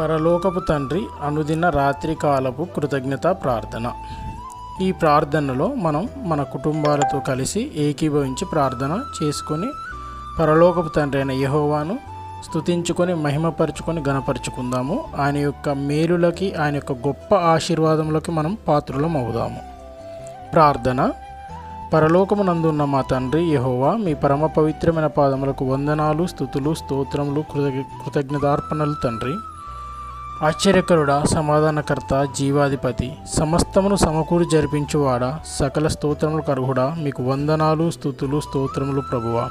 పరలోకపు తండ్రి అనుదిన రాత్రికాలపు కృతజ్ఞత ప్రార్థన. ఈ ప్రార్థనలో మనం మన కుటుంబాలతో కలిసి ఏకీభవించి ప్రార్థన చేసుకొని పరలోకపు తండ్రి అయిన యహోవాను స్తుతించుకొని మహిమపరుచుకొని గణపరుచుకుందాము ఆయన యొక్క మేలులకి ఆయన యొక్క గొప్ప ఆశీర్వాదములకి మనం పాత్రులం అవుదాము. ప్రార్థన. పరలోకమునందున్న మా తండ్రి యహోవా మీ పరమ పవిత్రమైన పాదములకు వందనాలు స్థుతులు స్తోత్రములు కృతజ్ఞ కృతజ్ఞతార్పణలు తండ్రి. ఆశ్చర్యకరుడా సమాధానకర్త జీవాధిపతి సమస్తమును సమకూరు జరిపించువాడా సకల స్తోత్రములు కరుగుడా మీకు వందనాలు స్థుతులు స్తోత్రములు ప్రభువ.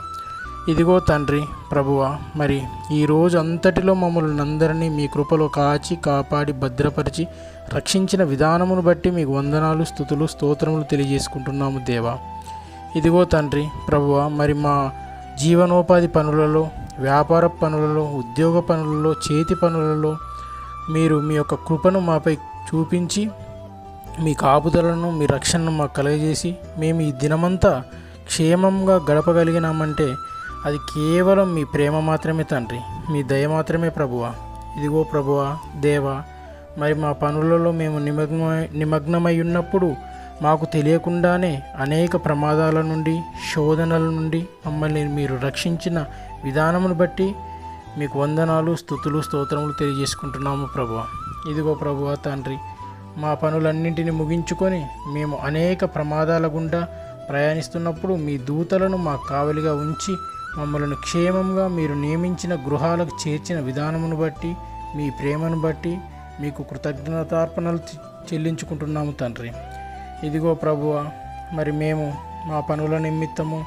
ఇదిగో తండ్రి ప్రభువ మరి ఈ రోజు అంతటిలో మమ్మల్ని అందరినీ మీ కృపలో కాచి కాపాడి భద్రపరిచి రక్షించిన విధానమును బట్టి మీకు వందనాలు స్థుతులు స్తోత్రములు తెలియజేసుకుంటున్నాము దేవా. ఇదిగో తండ్రి ప్రభువ మరి మా జీవనోపాధి పనులలో వ్యాపార పనులలో ఉద్యోగ పనులలో చేతి పనులలో మీరు మీ యొక్క కృపను మాపై చూపించి మీ కాపుదలను మీ రక్షణను మాకు కలగజేసి మేము ఈ దినమంతా క్షేమంగా గడపగలిగినామంటే అది కేవలం మీ ప్రేమ మాత్రమే తండ్రి. మీ దయ మాత్రమే ప్రభువ. ఇదిగో ప్రభువ దేవ మరి మా పనులలో మేము నిమగ్నమై నిమగ్నమై ఉన్నప్పుడు మాకు తెలియకుండానే అనేక ప్రమాదాల నుండి శోధనల నుండి మమ్మల్ని మీరు రక్షించిన విధానమును బట్టి మీకు వందనాలు స్థుతులు స్తోత్రములు తెలియజేసుకుంటున్నాము ప్రభువ. ఇదిగో ప్రభువ తండ్రి మా పనులన్నింటిని ముగించుకొని మేము అనేక ప్రమాదాల గుండా ప్రయాణిస్తున్నప్పుడు మీ దూతలను మా కావలిగా ఉంచి మమ్మల్ని క్షేమంగా మీరు నియమించిన గృహాలకు చేర్చిన విధానమును బట్టి మీ ప్రేమను బట్టి మీకు కృతజ్ఞతార్పణలు చెల్లించుకుంటున్నాము తండ్రి. ఇదిగో ప్రభువ మరి మేము మా పనుల నిమిత్తము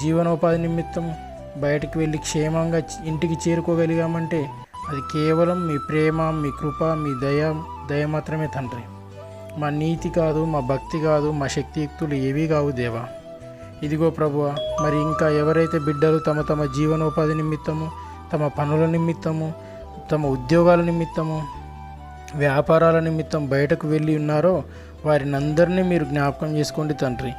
జీవనోపాధి నిమిత్తము బయటకు వెళ్ళి క్షేమంగా ఇంటికి చేరుకోగలిగామంటే అది కేవలం మీ ప్రేమ మీ కృప మీ దయ దయ మాత్రమే తండ్రి. మా నీతి కాదు మా భక్తి కాదు మా శక్తియుక్తులు ఏవీ కావు దేవా. ఇదిగో ప్రభువ మరి ఇంకా ఎవరైతే బిడ్డలు తమ తమ జీవనోపాధి నిమిత్తము తమ పనుల నిమిత్తము తమ ఉద్యోగాల నిమిత్తము వ్యాపారాల నిమిత్తం బయటకు వెళ్ళి ఉన్నారో వారిని అందరినీ మీరు జ్ఞాపకం చేసుకోండి తండ్రి.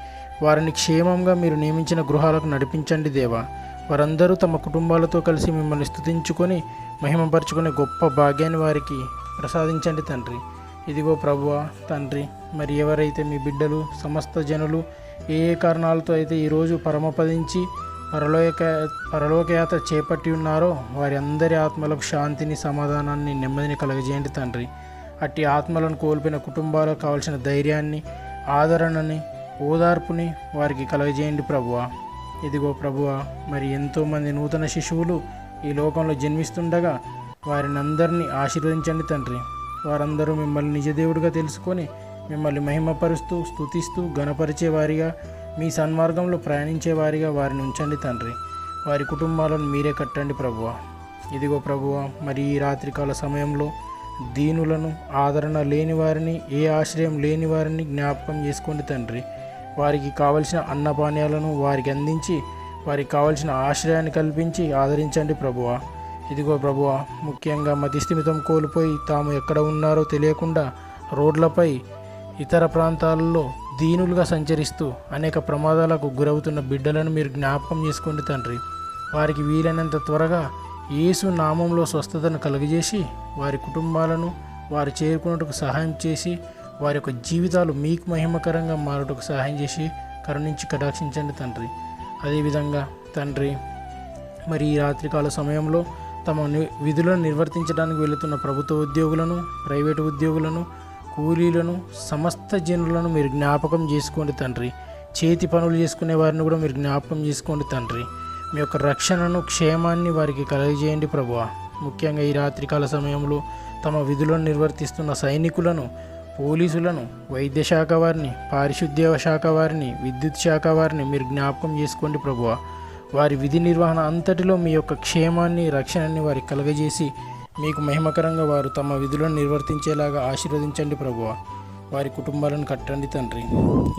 వారిని క్షేమంగా మీరు నియమించిన గృహాలకు నడిపించండి దేవా. వారందరూ తమ కుటుంబాలతో కలిసి మిమ్మల్ని స్థుతించుకొని మహిమపరచుకునే గొప్ప భాగ్యాన్ని వారికి ప్రసాదించండి తండ్రి. ఇదిగో ప్రభువ తండ్రి మరి ఎవరైతే మీ బిడ్డలు సమస్త జనులు ఏ ఏ కారణాలతో అయితే ఈరోజు పరమపదించి పరలోక పరలోకయాత్ర చేపట్టి ఉన్నారో వారి అందరి ఆత్మలకు శాంతిని సమాధానాన్ని నెమ్మదిని కలగజేయండి తండ్రి. అట్టి ఆత్మలను కోల్పోయిన కుటుంబాలకు కావలసిన ధైర్యాన్ని ఆదరణని ఓదార్పుని వారికి కలగజేయండి ప్రభువా. ఇదిగో ప్రభువా మరి ఎంతోమంది నూతన శిశువులు ఈ లోకంలో జన్మిస్తుండగా వారిని అందరినీ ఆశీర్వదించండి తండ్రి. వారందరూ మిమ్మల్ని నిజదేవుడిగా తెలుసుకొని మిమ్మల్ని మహిమపరుస్తూ స్తుతిస్తూ గణపరిచేవారిగా మీ సన్మార్గంలో ప్రయాణించేవారిగా వారిని ఉంచండి తండ్రి. వారి కుటుంబాలను మీరే కట్టండి ప్రభువ. ఇదిగో ప్రభువ మరి ఈ రాత్రికాల సమయంలో దీనులను ఆదరణ లేని వారిని ఏ ఆశ్రయం లేని వారిని జ్ఞాపకం చేసుకోండి తండ్రి. వారికి కావలసిన అన్నపానీయాలను వారికి అందించి వారికి కావలసిన ఆశ్రయాన్ని కల్పించి ఆదరించండి ప్రభువా. ఇదిగో ప్రభువా ముఖ్యంగా మతిస్థిమితం కోల్పోయి తాము ఎక్కడ ఉన్నారో తెలియకుండా రోడ్లపై ఇతర ప్రాంతాలలో దీనులుగా సంచరిస్తూ అనేక ప్రమాదాలకు గురవుతున్న బిడ్డలను మీరు జ్ఞాపకం చేసుకోండి తండ్రి. వారికి వీలైనంత త్వరగా యేసు నామంలో స్వస్థతను కలుగజేసి వారి కుటుంబాలను వారు చేరుకున్నట్టుకు సహాయం చేసి వారి యొక్క జీవితాలు మీకు మహిమకరంగా మారుటకు సహాయం చేసి కరుణించి కటాక్షించండి తండ్రి. అదేవిధంగా తండ్రి మరి ఈ రాత్రికాల సమయంలో తమ విధులను నిర్వర్తించడానికి వెళుతున్న ప్రభుత్వ ఉద్యోగులను ప్రైవేటు ఉద్యోగులను కూలీలను సమస్త జనులను మీరు జ్ఞాపకం చేసుకోండి తండ్రి. చేతి పనులు చేసుకునే వారిని కూడా మీరు జ్ఞాపకం చేసుకోండి తండ్రి. మీ యొక్క రక్షణను క్షేమాన్ని వారికి కలగజేయండి ప్రభువా. ముఖ్యంగా ఈ రాత్రికాల సమయంలో తమ విధులను నిర్వర్తిస్తున్న సైనికులను పోలీసులను వైద్య శాఖ వారిని పారిశుద్ధ్య శాఖ వారిని విద్యుత్ శాఖ వారిని మీరు జ్ఞాపకం చేసుకోండి ప్రభువ. వారి విధి నిర్వహణ అంతటిలో మీ యొక్క క్షేమాన్ని రక్షణని వారికి కలగజేసి మీకు మహిమకరంగా వారు తమ విధులను నిర్వర్తించేలాగా ఆశీర్వదించండి ప్రభువ. వారి కుటుంబాలను కట్టండి తండ్రి.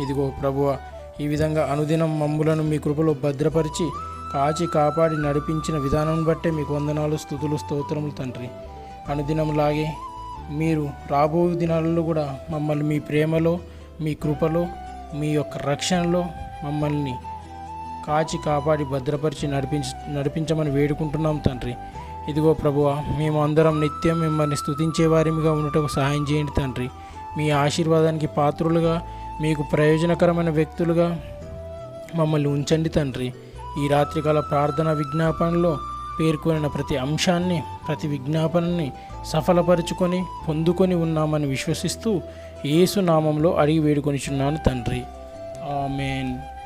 ఇదిగో ప్రభువ ఈ విధంగా అనుదినం మమ్ములను మీ కృపలో భద్రపరిచి కాచి కాపాడి నడిపించిన విధానం బట్టే మీకు వందనాలు స్థుతులు స్తోత్రములు తండ్రి. అనుదినంలాగే మీరు రాబో దినాలలో కూడా మమ్మల్ని మీ ప్రేమలో మీ కృపలో మీ యొక్క రక్షణలో మమ్మల్ని కాచి కాపాడి భద్రపరిచి నడిపించ నడిపించమని వేడుకుంటున్నాం తండ్రి. ఇదిగో ప్రభువ మేము అందరం నిత్యం మిమ్మల్ని స్తుతించే వారిగా ఉండటకు సహాయం చేయండి తండ్రి. మీ ఆశీర్వాదానికి పాత్రులుగా మీకు ప్రయోజనకరమైన వ్యక్తులుగా మమ్మల్ని ఉంచండి తండ్రి. ఈ రాత్రికాల ప్రార్థన విజ్ఞాపనలో పేర్కొనిన ప్రతి అంశాన్ని ప్రతి విజ్ఞాపనని సఫలపరుచుకొని పొందుకొని ఉన్నామని విశ్వసిస్తూ ఏసునామంలో అడిగి వేడుకొనిచున్నాను తండ్రి. ఆమెన్.